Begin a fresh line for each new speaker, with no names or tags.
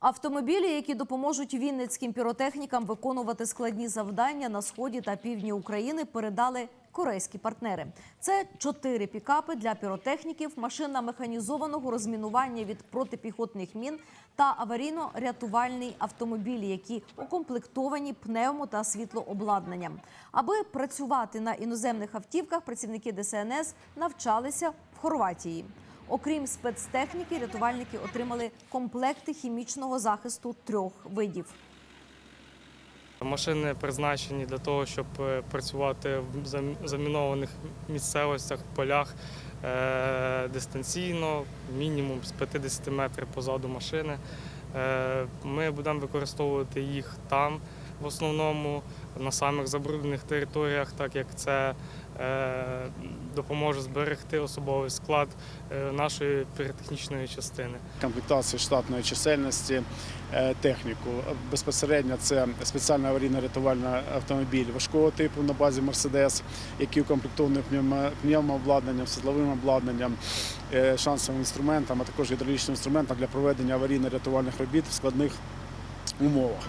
Автомобілі, які допоможуть вінницьким піротехнікам виконувати складні завдання на сході та півдні України, передали корейські партнери. Це чотири пікапи для піротехніків, машина механізованого розмінування від протипіхотних мін та аварійно-рятувальний автомобілі, які укомплектовані пневмо та світлообладнанням. Аби працювати на іноземних автівках, працівники ДСНС навчалися в Хорватії. Окрім спецтехніки, рятувальники отримали комплекти хімічного захисту трьох видів.
Машини призначені для того, щоб е, працювати в зам- замінованих місцевостях, полях е, дистанційно, мінімум з 50 метрів позаду машини. Е, Ми будемо використовувати їх там, в основному на самих забруднених територіях, так як це е, допоможе зберегти особовий склад е, нашої піротехнічної частини.
комплектації штатної чисельності, е, техніку. Безпосередньо це спеціальний аварійно-рятувальний автомобіль важкого типу на базі Мерседес, який укомплектований пневмо- пневмообладнанням, світловим обладнанням, шансовим інструментом, а також гідравлічним інструментом для проведення аварійно-рятувальних робіт в складних умовах.